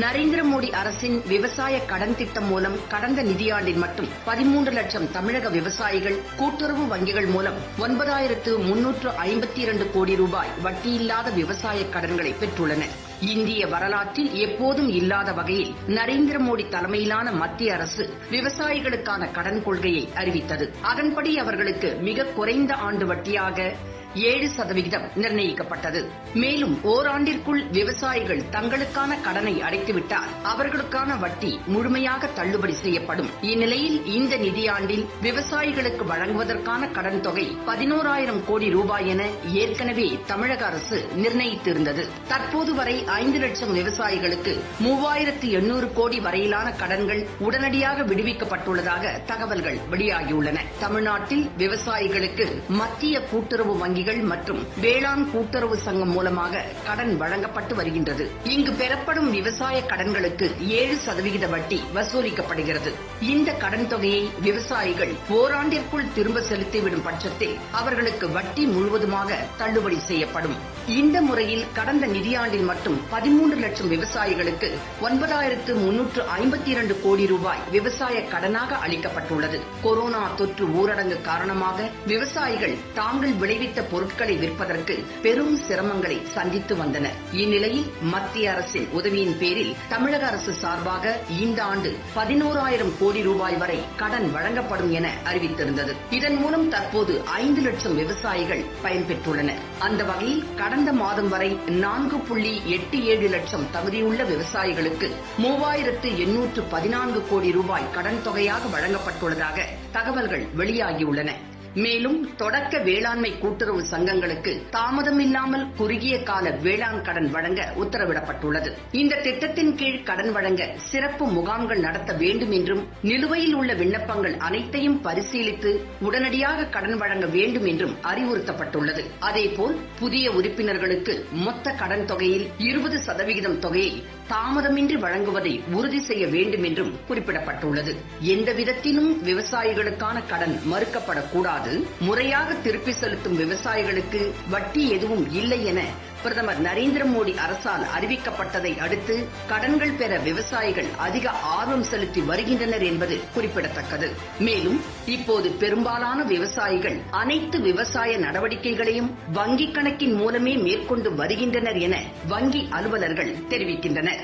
நரேந்திர மோடி அரசின் விவசாய கடன் திட்டம் மூலம் கடந்த நிதியாண்டில் மட்டும் பதிமூன்று லட்சம் தமிழக விவசாயிகள் கூட்டுறவு வங்கிகள் மூலம் ஒன்பதாயிரத்து முன்னூற்று ஐம்பத்தி இரண்டு கோடி ரூபாய் வட்டியில்லாத விவசாய கடன்களை பெற்றுள்ளனர். இந்திய வரலாற்றில் எப்போதும் இல்லாத வகையில் நரேந்திர மோடி தலைமையிலான மத்திய அரசு விவசாயிகளுக்கான கடன் கொள்கையை அறிவித்தது. அதன்படி அவர்களுக்கு மிக குறைந்த ஆண்டு வட்டியாக ஏழு சதவிகிதம் நிர்ணயிக்கப்பட்டது. மேலும் ஓராண்டிற்குள் விவசாயிகள் தங்களுக்கான கடனை அடைத்துவிட்டால் அவர்களுக்கான வட்டி முழுமையாக தள்ளுபடி செய்யப்படும். இந்நிலையில் இந்த நிதியாண்டில் விவசாயிகளுக்கு வழங்குவதற்கான கடன் தொகை பதினோராயிரம் கோடி ரூபாய் என ஏற்கனவே தமிழக அரசு நிர்ணயித்திருந்தது. தற்போது வரை ஐந்து லட்சம் விவசாயிகளுக்கு மூவாயிரத்து எண்ணூறு கோடி வரையிலான கடன்கள் உடனடியாக விடுவிக்கப்பட்டுள்ளதாக தகவல்கள் வெளியாகியுள்ளன. தமிழ்நாட்டில் விவசாயிகளுக்கு மத்திய கூட்டுறவு வங்கி வங்கிகள் மற்றும் வேளாண் கூட்டுறவு சங்கம் மூலமாக கடன் வழங்கப்பட்டு வருகின்றது. இங்கு பெறப்படும் விவசாய கடன்களுக்கு ஏழு சதவிகித வட்டி வசூலிக்கப்படுகிறது. இந்த கடன் தொகையை விவசாயிகள் ஓராண்டிற்குள் திரும்ப செலுத்திவிடும் பட்சத்தில் அவர்களுக்கு வட்டி முழுவதுமாக தள்ளுபடி செய்யப்படும். இந்த முறையில் கடந்த நிதியாண்டில் மட்டும் பதிமூன்று லட்சம் விவசாயிகளுக்கு ஒன்பதாயிரத்து முன்னூற்று ஐம்பத்தி இரண்டு கோடி ரூபாய் விவசாய கடனாக அளிக்கப்பட்டுள்ளது. கொரோனா தொற்று ஊரடங்கு காரணமாக விவசாயிகள் தாங்கள் விளைவித்த பொருட்களை விற்பதற்கு பெரும் சிரமங்களை சந்தித்து வந்தனர். இந்நிலையில் மத்திய அரசின் உதவியின் பேரில் தமிழக அரசு சார்பாக இந்த ஆண்டு பதினோராயிரம் கோடி ரூபாய் வரை கடன் வழங்கப்படும் என அறிவித்திருந்தது. இதன் மூலம் தற்போது ஐந்து லட்சம் விவசாயிகள் பயன்பெற்றுள்ளனர். அந்த வகையில் கடந்த மாதம் வரை நான்கு புள்ளி எட்டு ஏழு லட்சம் தகுதியுள்ள விவசாயிகளுக்கு மூவாயிரத்து எண்ணூற்று பதினான்கு கோடி ரூபாய் கடன் தொகையாக வழங்கப்பட்டுள்ளதாக தகவல்கள் வெளியாகியுள்ளன. மேலும் தொடக்க வேளாண்மை கூட்டுறவு சங்கங்களுக்கு தாமதமில்லாமல் குறுகிய கால வேளாண் கடன் வழங்க உத்தரவிடப்பட்டுள்ளது. இந்த திட்டத்தின் கீழ் கடன் வழங்க சிறப்பு முகாம்கள் நடத்த வேண்டும் என்றும் நிலுவையில் உள்ள விண்ணப்பங்கள் அனைத்தையும் பரிசீலித்து உடனடியாக கடன் வழங்க வேண்டும் என்றும் அறிவுறுத்தப்பட்டுள்ளது. அதேபோல் புதிய உறுப்பினர்களுக்கு மொத்த கடன் தொகையில் இருபது சதவிகிதம் தொகையை தாமதமின்றி வழங்குவதை உறுதி செய்ய வேண்டும் என்றும் குறிப்பிடப்பட்டுள்ளது. எந்த விதத்திலும் விவசாயிகளுக்கான கடன் மறுக்கப்படக்கூடாது. முறையாக திருப்பி செலுத்தும் விவசாயிகளுக்கு வட்டி எதுவும் இல்லை என பிரதமர் நரேந்திர மோடி அரசால் அறிவிக்கப்பட்டதை அடுத்து கடன்கள் பெற விவசாயிகள் அதிக ஆர்வம் செலுத்தி வருகின்றனர் என்பது குறிப்பிடத்தக்கது. மேலும் இப்போது பெரும்பாலான விவசாயிகள் அனைத்து விவசாய நடவடிக்கைகளையும் வங்கிக் கணக்கின் மூலமே மேற்கொண்டு வருகின்றனர் என வங்கி அலுவலர்கள் தெரிவிக்கின்றனர்.